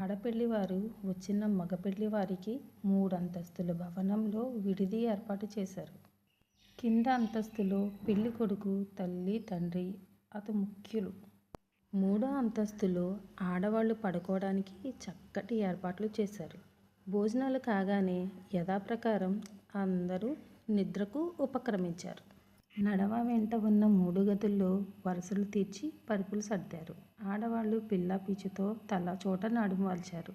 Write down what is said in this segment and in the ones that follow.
ఆడపెళ్ళివారు వచ్చిన మగ మూడు మూడంతస్తుల భవనంలో విడిది ఏర్పాటు చేశారు. కింద అంతస్తులో పెళ్ళికొడుకు తల్లి తండ్రి అతి ముఖ్యులు. మూడో అంతస్తులో ఆడవాళ్ళు పడుకోవడానికి చక్కటి ఏర్పాట్లు చేశారు. భోజనాలు కాగానే యథాప్రకారం అందరూ నిద్రకు ఉపక్రమించారు. నడవ వెంట ఉన్న మూడు గదుల్లో వరుసలు తీర్చి పరుపులు సర్దారు. ఆడవాళ్ళు పిల్లాపీచుతో తల చోట నడుం వాల్చారు.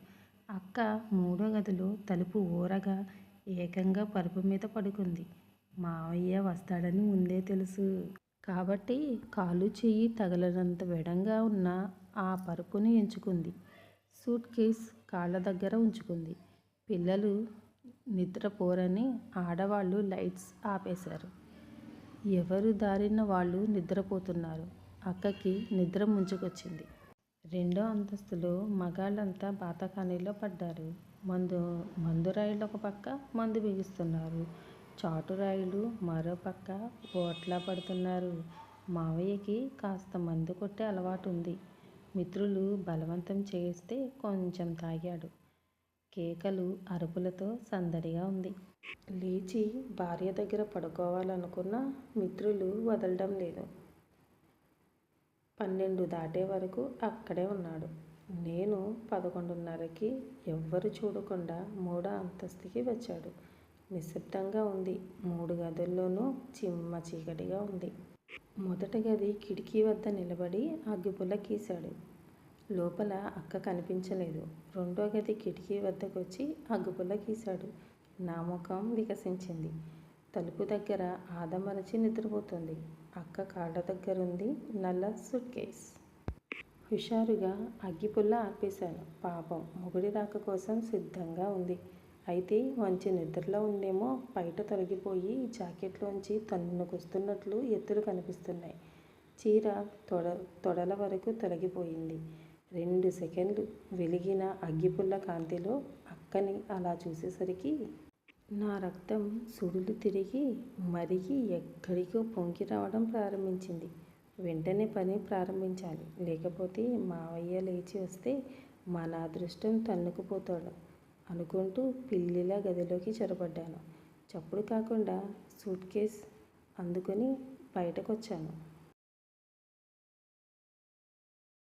అక్క మూడో గదిలో తలుపు ఊరగా ఏకంగా పరుపు మీద పడుకుంది. మావయ్య వస్తాడని ముందే తెలుసు. కాబట్టి కాలు చెయ్యి తగలనంత వెడంగా ఉన్న ఆ పరుపుని ఎంచుకుంది. సూట్ కేస్ కాళ్ళ దగ్గర ఉంచుకుంది. పిల్లలు నిద్రపోరని ఆడవాళ్ళు లైట్స్ ఆపేశారు. ఎవరు దారిన వాళ్ళు నిద్రపోతున్నారు. అక్కకి నిద్ర ముంచుకొచ్చింది. రెండో అంతస్తులో మగాళ్ళంతా బాతకానీలో పడ్డారు. మందు మందురాయిలు ఒక పక్క మందు బిగిస్తున్నారు. చాటురాయిలు మరో పక్క ఓట్లా పడుతున్నారు. మావయ్యకి కాస్త మందు కొట్టే అలవాటు ఉంది మిత్రులు బలవంతం చేయిస్తే కొంచెం తాగాడు. కేకలు, అరుపులతో సందడిగా ఉంది. లేచి భార్య దగ్గర పడుకోవాలనుకున్న మిత్రులు వదలడం లేదు. పన్నెండు దాటే వరకు అక్కడే ఉన్నాడు. నేను పదకొండున్నరకి ఎవ్వరు చూడకుండా మూడో అంతస్తుకి వచ్చాడు. నిశ్శబ్దంగా ఉంది. మూడు గదుల్లోనూ చిమ్మ చీకటిగా ఉంది. మొదటి గది కిటికీ వద్ద నిలబడి అగ్గిపుల్ల గీశాడు. లోపల అక్క కనిపించలేదు. రెండో గది కిటికీ వద్దకు వచ్చి అగ్గిపుల్ల గీశాడు. నా ముఖం వికసించింది. తలుపు దగ్గర ఆదమరచి నిద్రపోతుంది అక్క కాళ్ళ దగ్గరుంది నల్ల సూట్ కేస్. హుషారుగా అగ్గిపుల్ల ఆపేశాను పాపం మొగుడి రాక కోసం సిద్ధంగా ఉంది. అయితే మంచి నిద్రలో ఉందేమో బయట తొలగిపోయి జాకెట్లోంచి తన్నుకొస్తున్నట్లు ఎత్తులు కనిపిస్తున్నాయి. చీర తొడ తొడల వరకు తొలగిపోయింది. రెండు సెకండ్లు వెలిగిన అగ్గిపుల్ల కాంతిలో అక్కని అలా చూసేసరికి నా రక్తం సుడులు తిరిగి మరిగి ఎక్కడికో పొంగి రావడం ప్రారంభించింది. వెంటనే పని ప్రారంభించాలి. లేకపోతే మావయ్య లేచి వస్తే మన అదృష్టం తన్నుకుపోతాడు అనుకుంటూ పిల్లిలా గదిలోకి చొరబడ్డాను. చప్పుడు కాకుండా సూట్ కేస్ అందుకుని బయటకొచ్చాను.